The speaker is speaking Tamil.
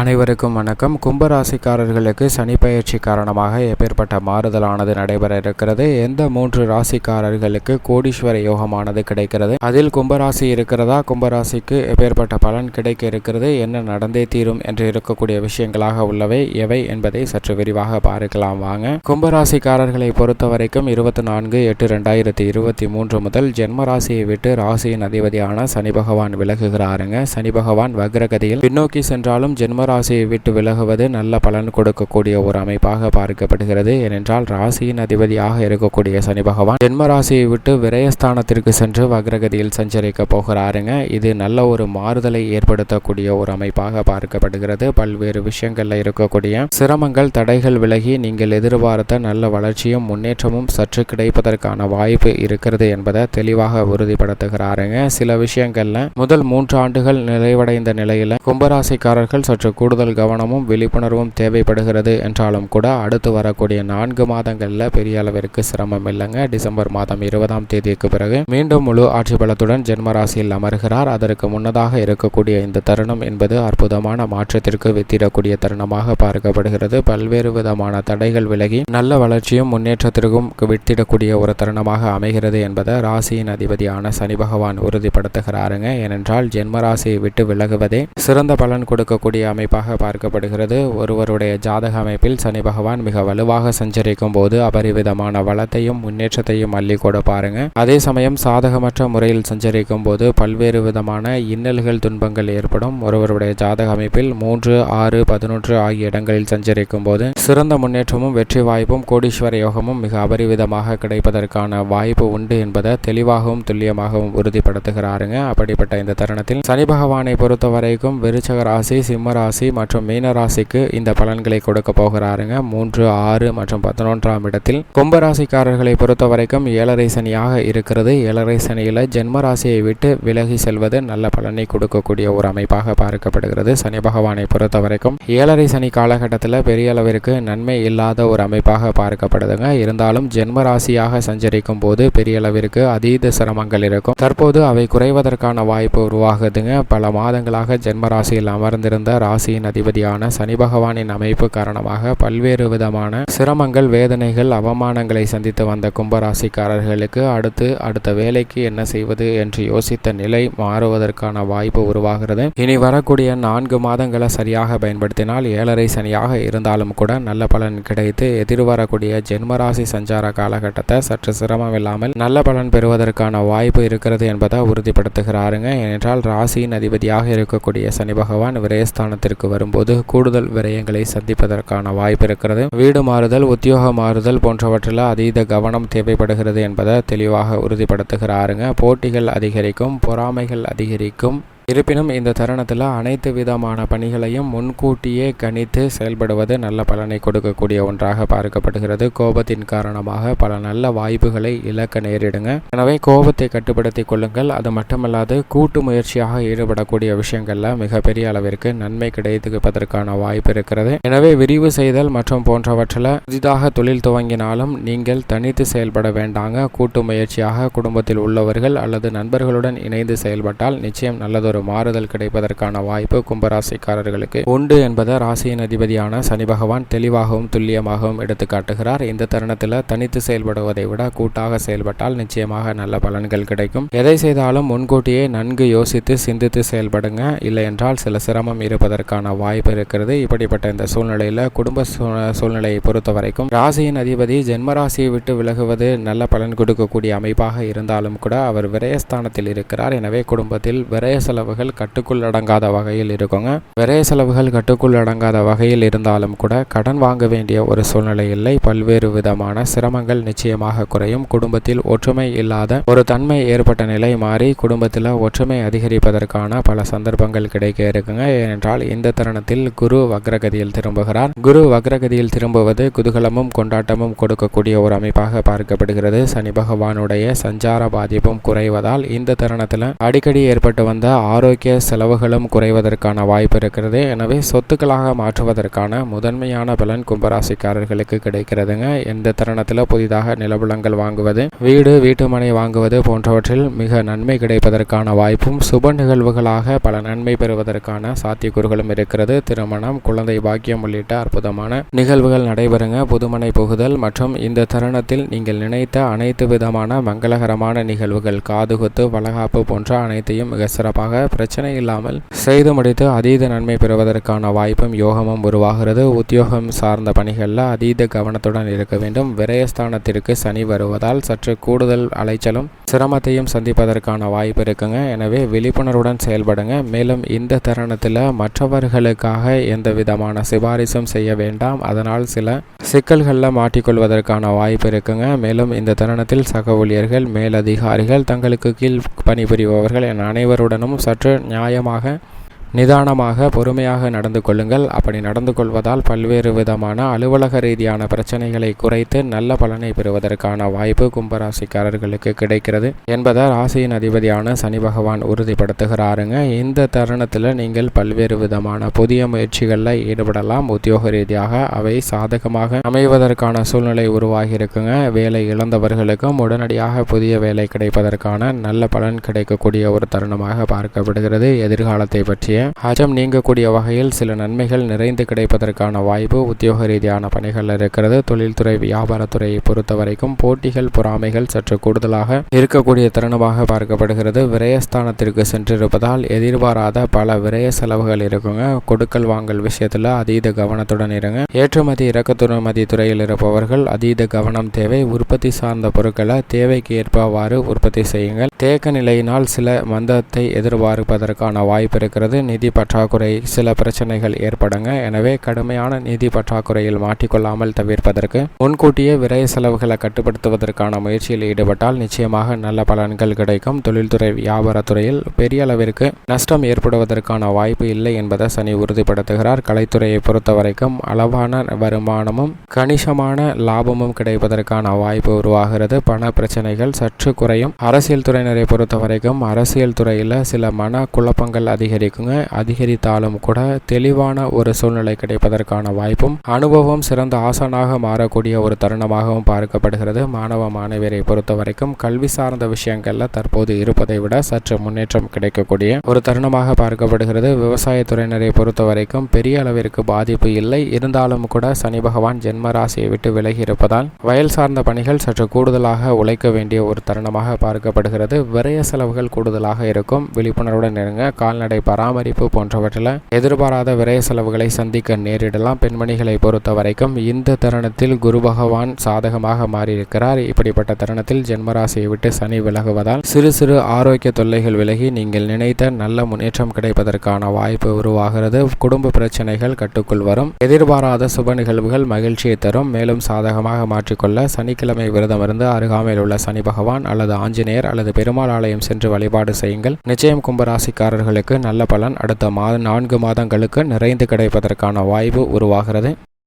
அனைவருக்கும் வணக்கம். கும்பராசிக்காரர்களுக்கு சனி பயிற்சி காரணமாக எப்பேற்பட்ட மாறுதலானது நடைபெற இருக்கிறது. எந்த மூன்று ராசிக்காரர்களுக்கு கோடீஸ்வர யோகமானது கிடைக்கிறது? அதில் கும்பராசி இருக்கிறதா? கும்பராசிக்கு எப்பேற்பட்ட பலன் கிடைக்க இருக்கிறது? என்ன நடந்தே தீரும் என்று இருக்கக்கூடிய விஷயங்களாக உள்ளவை எவை என்பதை சற்று விரிவாக பார்க்கலாம் வாங்க. கும்பராசிக்காரர்களை பொறுத்த வரைக்கும் இருபத்தி நான்கு எட்டு ரெண்டாயிரத்தி இருபத்தி மூன்று முதல் ஜென்ம ராசியை விட்டு ராசியின் அதிபதியான சனி பகவான் விலகுகிறாருங்க. சனி பகவான் வக்ரகதியில் பின்னோக்கி சென்றாலும் ஜென்ம ராசியை விட்டு விலகுவது நல்ல பலன் கொடுக்கக்கூடிய ஒரு அமைப்பாக பார்க்கப்படுகிறது. ஏனென்றால் ராசியின் அதிபதியாக இருக்கக்கூடிய சனி பகவான் ஜென்மராசியை விட்டு விரயஸ்தானத்திற்கு சென்று வக்ரகதியில் சஞ்சரிக்க போகிறாருங்க. இது நல்ல ஒரு மாறுதலை ஏற்படுத்தக்கூடிய ஒரு அமைப்பாக பார்க்கப்படுகிறது. பல்வேறு விஷயங்களில் இருக்கக்கூடிய சிரமங்கள் தடைகள் விலகி நீங்கள் எதிர்பார்த்த நல்ல வளர்ச்சியும் முன்னேற்றமும் சற்று கிடைப்பதற்கான வாய்ப்பு இருக்கிறது என்பதை தெளிவாக உறுதிப்படுத்துகிறாருங்க. சில விஷயங்கள்ல முதல் மூன்று ஆண்டுகள் நிறைவடைந்த நிலையில கும்பராசிக்காரர்கள் சற்று கூடுதல் கவனமும் விழிப்புணர்வும் தேவைப்படுகிறது என்றாலும் கூட அடுத்து வரக்கூடிய நான்கு மாதங்களில் பெரிய அளவிற்கு சிரமம் இல்லைங்க. டிசம்பர் மாதம் இருபதாம் தேதிக்கு பிறகு மீண்டும் முழு ஆட்சி பலத்துடன் ஜென்மராசியில் அமர்கிறார். அதற்கு முன்னதாக இருக்கக்கூடிய இந்த தருணம் என்பது அற்புதமான மாற்றத்திற்கு வித்திடக்கூடிய தருணமாக பார்க்கப்படுகிறது. பல்வேறு விதமான தடைகள் விலகி நல்ல வளர்ச்சியும் முன்னேற்றத்திற்கும் வித்திடக்கூடிய ஒரு தருணமாக அமைகிறது என்பதை ராசியின் அதிபதியான சனி பகவான் உறுதிப்படுத்துகிறாருங்க. ஏனென்றால் ஜென்மராசியை விட்டு விலகுவதே சிறந்த பலன் கொடுக்கக்கூடிய அமைப்பாக பார்க்கப்படுகிறது. ஒருவருடைய ஜாதக அமைப்பில் சனி பகவான் மிக வலுவாக சஞ்சரிக்கும் போது அபரிவிதமான வளத்தையும் முன்னேற்றத்தையும் அள்ளி கொடுப்பாருங்க அதே சமயம் சாதகமற்ற முறையில் சஞ்சரிக்கும் போது பல்வேறு விதமான இன்னல்கள் துன்பங்கள் ஏற்படும். ஒருவருடைய ஜாதக அமைப்பில் மூன்று ஆறு பதினொன்று ஆகிய இடங்களில் சஞ்சரிக்கும் போது சிறந்த முன்னேற்றமும் வெற்றி வாய்ப்பும் கோடீஸ்வர யோகமும் மிக அபரிவிதமாக கிடைப்பதற்கான வாய்ப்பு உண்டு என்பதை தெளிவாகவும் துல்லியமாகவும் உறுதிப்படுத்துகிறாருங்க. அப்படிப்பட்ட இந்த தருணத்தில் சனி பகவானை பொறுத்த வரைக்கும் விருச்சக ராசி சிம்ம ராசி மற்றும் மீன ராசிக்கு இந்த பலன்களை கொடுக்க போகிறாருங்க. மூன்று ஆறு மற்றும் பதினொன்றாம் இடத்தில் கும்ப ராசிக்காரர்களை பொறுத்த வரைக்கும் ஏழரை சனியாக இருக்கிறது. ஏழரை சனியில் ஜென்ம ராசியை விட்டு விலகி செல்வது நல்ல பலனை கொடுக்கக்கூடிய ஒரு அமைப்பாக பார்க்கப்படுகிறது. சனி பகவானை பொறுத்த வரைக்கும் ஏழரை சனி காலகட்டத்தில் பெரிய அளவிற்கு நன்மை இல்லாத ஒரு அமைப்பாக பார்க்கப்படுதுங்க. இருந்தாலும் ஜென்ம ராசியாக சஞ்சரிக்கும் போது பெரிய அளவிற்கு அதீத சிரமங்கள் இருக்கும். தற்போது அவை குறைவதற்கான வாய்ப்பு உருவாகுதுங்க. பல மாதங்களாக ஜென்ம ராசியில் அமர்ந்திருந்த ராசியின் அதிபதியான சனி பகவானின் அமைப்பு காரணமாக பல்வேறு விதமான சிரமங்கள் வேதனைகள் அவமானங்களை சந்தித்து வந்த கும்பராசிக்காரர்களுக்கு அடுத்து அடுத்த வேலைக்கு என்ன செய்வது என்று யோசித்த நிலை மாறுவதற்கான வாய்ப்பு உருவாகிறது. இனி வரக்கூடிய நான்கு மாதங்களை சரியாக பயன்படுத்தினால் ஏழரை சனியாக இருந்தாலும் கூட நல்ல பலன் கிடைத்து எதிர்வரக்கூடிய ஜென்மராசி சஞ்சார காலகட்டத்தை சற்று சிரமம் இல்லாமல் நல்ல பலன் பெறுவதற்கான வாய்ப்பு இருக்கிறது என்பதை உறுதிப்படுத்துகிறாருங்க. ஏனென்றால் ராசியின் அதிபதியாக இருக்கக்கூடிய சனி பகவான் விரயஸ்தானத்திற்கு வரும்போது கூடுதல் விரயங்களை சந்திப்பதற்கான வாய்ப்பு இருக்கிறது. வீடு மாறுதல் உத்தியோக மாறுதல் போன்றவற்றில் அதீத கவனம் தேவைப்படுகிறது என்பதை தெளிவாக உறுதிப்படுத்துகிறாருங்க. போட்டிகள் அதிகரிக்கும் பொறாமைகள் அதிகரிக்கும் இருப்பினும் இந்த தருணத்தில் அனைத்து விதமான பணிகளையும் முன்கூட்டியே கணித்து செயல்படுவது நல்ல பலனை கொடுக்கக்கூடிய ஒன்றாக பார்க்கப்படுகிறது. கோபத்தின் காரணமாக பல நல்ல வாய்ப்புகளை இழக்க நேரிடுங்க. எனவே கோபத்தை கட்டுப்படுத்தி கொள்ளுங்கள். அது மட்டுமல்லாது கூட்டு முயற்சியாக ஈடுபடக்கூடிய விஷயங்கள்ல மிகப்பெரிய அளவிற்கு நன்மை கிடைத்துப்பதற்கான வாய்ப்பு இருக்கிறது. எனவே விரிவு செய்தல் மற்றும் போன்றவற்றில் புதிதாக தொழில் துவங்கினாலும் நீங்கள் தனித்து செயல்பட வேண்டாங்க. கூட்டு முயற்சியாக குடும்பத்தில் உள்ளவர்கள் அல்லது நண்பர்களுடன் இணைந்து செயல்பட்டால் நிச்சயம் நல்லதொரு ஒரு மாறுதல் கிடைப்பதற்கான வாய்ப்பு கும்பராசிக்காரர்களுக்கு உண்டு என்பதை ராசியின் அதிபதியான சனி பகவான் தெளிவாகவும் துல்லியமாகவும் எடுத்து காட்டுகிறார். இந்த தருணத்தில் தனித்து செயல்படுவதை விட கூட்டாக செயல்பட்டால் நிச்சயமாக நல்ல பலன்கள் கிடைக்கும். எதை செய்தாலும் முன்கூட்டியே நன்கு யோசித்து சிந்தித்து செயல்படுங்க. இல்லை என்றால் சில சிரமம் இருப்பதற்கான வாய்ப்பு இருக்கிறது. இப்படிப்பட்ட இந்த சூழ்நிலையில் குடும்ப சூழ்நிலையை பொறுத்த வரைக்கும் ராசியின் அதிபதி ஜென்மராசியை விட்டு விலகுவது நல்ல பலன் கொடுக்கக்கூடிய அமைப்பாக இருந்தாலும் கூட அவர் விரயஸ்தானத்தில் இருக்கிறார். எனவே குடும்பத்தில் விரய செலவு செலவுகள் கட்டுக்குள் அடங்காத வகையில் இருக்குங்க. விரைய செலவுகள் கட்டுக்குள் அடங்காத வகையில் இருந்தாலும் கூட கடன் வாங்க வேண்டிய ஒரு சூழ்நிலை இல்லை. பல்வேறு விதமான சிரமங்கள் நிச்சயமாக குறையும். குடும்பத்தில் ஒற்றுமை இல்லாத ஒரு தன்மை ஏற்பட்ட நிலை மாறி குடும்பத்தில் ஒற்றுமை அதிகரிப்பதற்கான பல சந்தர்ப்பங்கள் கிடைக்க இருக்குங்க. ஏனென்றால் இந்த தருணத்தில் குரு வக்ரகதியில் திரும்புகிறார். குரு வக்ரகதியில் திரும்புவது குதூகலமும் கொண்டாட்டமும் கொடுக்கக்கூடிய ஒரு அமைப்பாக பார்க்கப்படுகிறது. சனி பகவானுடைய சஞ்சார பாதிப்பும் குறைவதால் இந்த தருணத்தில் அடிக்கடி ஏற்பட்டு வந்த ஆரோக்கிய செலவுகளும் குறைவதற்கான வாய்ப்பு இருக்கிறது. எனவே சொத்துக்களாக மாற்றுவதற்கான முதன்மையான பலன் கும்பராசிக்காரர்களுக்கு கிடைக்கிறதுங்க. இந்த தருணத்தில் புதிதாக நிலபுலங்கள் வாங்குவது வீடு வீட்டுமனை வாங்குவது போன்றவற்றில் மிக நன்மை கிடைப்பதற்கான வாய்ப்பும் சுப நிகழ்வுகளாக பல நன்மை பெறுவதற்கான சாத்தியக்கூறுகளும் இருக்கிறது. திருமணம் குழந்தை பாக்கியம் உள்ளிட்ட அற்புதமான நிகழ்வுகள் நடைபெறுங்க. புதுமனை புகுதல் மற்றும் இந்த தருணத்தில் நீங்கள் நினைத்த அனைத்து விதமான மங்களகரமான நிகழ்வுகள் காதுகுத்து வளகாப்பு போன்ற அனைத்தையும் மிக சிறப்பாக பிரச்சனை இல்லாமல் செய்து முடித்து அதீத நன்மை பெறுவதற்கான வாய்ப்பும் யோகமும் உருவாகிறது. உத்தியோகம் சார்ந்த பணிகளில் அதீத கவனத்துடன் இருக்க வேண்டும். விரயஸ்தானத்திற்கு சனி வருவதால் சற்று கூடுதல் அலைச்சலும் சிரமத்தையும் சந்திப்பதற்கான வாய்ப்பு இருக்குங்க. எனவே விழிப்புணர்வுடன் செயல்படுங்க. மேலும் இந்த தருணத்தில் மற்றவர்களுக்காக எந்த விதமான சிபாரிசும் செய்ய வேண்டாம். அதனால் சில சிக்கல்களில் மாட்டிக்கொள்வதற்கான வாய்ப்பு இருக்குங்க. மேலும் இந்த தருணத்தில் சக ஊழியர்கள் மேலதிகாரிகள் தங்களுக்கு கீழ் பணிபுரிபவர்கள் என அனைவருடனும் சற்று நியாயமாக நிதானமாக பொறுமையாக நடந்து கொள்ளுங்கள். அப்படி நடந்து கொள்வதால் பல்வேறு விதமான அலுவலக ரீதியான பிரச்சனைகளை குறைத்து நல்ல பலனை பெறுவதற்கான வாய்ப்பு கும்பராசிக்காரர்களுக்கு கிடைக்கிறது. என்பதை ராசியின் அதிபதியான சனி பகவான் உறுதிப்படுத்துகிறாருங்க. இந்த தருணத்தில் நீங்கள் பல்வேறு விதமான புதிய முயற்சிகளில் ஈடுபடலாம். உத்தியோக ரீதியாக அவை சாதகமாக அமைவதற்கான சூழ்நிலை உருவாகி இருக்குங்க வேலை இழந்தவர்களுக்கும் உடனடியாக புதிய வேலை கிடைப்பதற்கான நல்ல பலன் கிடைக்கக்கூடிய ஒரு தருணமாக பார்க்கப்படுகிறது. எதிர்காலத்தை பற்றிய அச்சம் நீங்கக்கூடிய வகையில் சில நன்மைகள் நிறைந்து கிடைப்பதற்கான வாய்ப்பு உத்தியோக ரீதியான பணிகள் இருக்கிறது. தொழில்துறை வியாபாரத்துறையை பொறுத்த வரைக்கும் போட்டிகள் பொறாமைகள் சற்று கூடுதலாக இருக்கக்கூடிய தருணமாக பார்க்கப்படுகிறது. விரயஸ்தானத்திற்கு சென்றிருப்பதால் எதிர்பாராத பல விரய செலவுகள் இருக்குங்க. கொடுக்கல் வாங்கல் விஷயத்தில் அதீத கவனத்துடன் இருங்க. ஏற்றுமதி இறக்குமதி துறையில் இருப்பவர்கள் அதீத கவனம் தேவை. உற்பத்தி சார்ந்த பொருட்களை தேவைக்கு ஏற்பவாறு உற்பத்தி செய்யுங்கள். தேக்க நிலையினால் சில மந்தத்தை எதிர்பார்ப்பதற்கான வாய்ப்பு இருக்கிறது. நிதி பற்றாக்குறை சில பிரச்சனைகள் ஏற்படுங்க. எனவே கடுமையான நிதி பற்றாக்குறையில் மாட்டிக்கொள்ளாமல் தவிர்ப்பதற்கு முன்கூட்டியே விரைய செலவுகளை கட்டுப்படுத்துவதற்கான முயற்சியில் ஈடுபட்டால் நிச்சயமாக நல்ல பலன்கள் கிடைக்கும். தொழில்துறை வியாபாரத்துறையில் பெரிய அளவிற்கு நஷ்டம் ஏற்படுவதற்கான வாய்ப்பு இல்லை என்பதை சனி உறுதிப்படுத்துகிறார். கலைத்துறையை பொறுத்தவரைக்கும் அளவான வருமானமும் கணிசமான லாபமும் கிடைப்பதற்கான வாய்ப்பு உருவாகிறது. பண பிரச்சனைகள் சற்று குறையும். அரசியல் துறையினரை பொறுத்த வரைக்கும் அரசியல் துறையில் சில மன குழப்பங்கள் அதிகரிக்குங்க. அதிகரித்தாலும் கூட தெளிவான ஒரு சூழ்நிலை கிடைப்பதற்கான வாய்ப்பும் அனுபவம் சிறந்த ஆசானாக மாறக்கூடிய ஒரு தருணமாகவும் பார்க்கப்படுகிறது. மாணவ மாணவியரை பொறுத்த வரைக்கும் கல்வி சார்ந்த விஷயங்கள்ல தற்போது இருப்பதை விட சற்று முன்னேற்றம் கிடைக்கக்கூடிய ஒரு தருணமாக பார்க்கப்படுகிறது. விவசாயத்துறையினரை பொறுத்த வரைக்கும் பெரிய அளவிற்கு பாதிப்பு இல்லை. இருந்தாலும் கூட சனி பகவான் ஜென்ம ராசியை விட்டு விலகி இருப்பதால் வயல் சார்ந்த பணிகள் சற்று கூடுதலாக உழைக்க வேண்டிய ஒரு தருணமாக பார்க்கப்படுகிறது. விரய செலவுகள் கூடுதலாக இருக்கும். விழிப்புணர்வுடன் இருங்க. கால்நடை பராமரிப்பு போன்றவற்றில் எதிர்பாராத விரய செலவுகளை சந்திக்க நேரிடலாம். பெண்மணிகளை பொறுத்த வரைக்கும் இந்த தருணத்தில் குரு பகவான் சாதகமாக மாறியிருக்கிறார். இப்படிப்பட்ட தருணத்தில் ஜென்மராசியை விட்டு சனி விலகுவதால் சிறு சிறு ஆரோக்கிய தொல்லைகள் விலகி நீங்கள் நினைத்த நல்ல முன்னேற்றம் கிடைப்பதற்கான வாய்ப்பு உருவாகிறது. குடும்ப பிரச்சனைகள் கட்டுக்குள் வரும். எதிர்பாராத சுப நிகழ்வுகள் மகிழ்ச்சியை தரும். மேலும் சாதகமாக மாற்றிக்கொள்ள சனிக்கிழமை விரதம் இருந்து அருகாமையில் உள்ள சனி பகவான் அல்லது ஆஞ்சநேயர் அல்லது பெருமாள் ஆலயம் சென்று வழிபாடு செய்யுங்கள். நிச்சயம் கும்பராசிக்காரர்களுக்கு நல்ல பலன். அடுத்த மாதம் நான்கு மாதங்களுக்கு நிறைந்து கிடைப்பதற்கான வாய்ப்பு உருவாகிறது.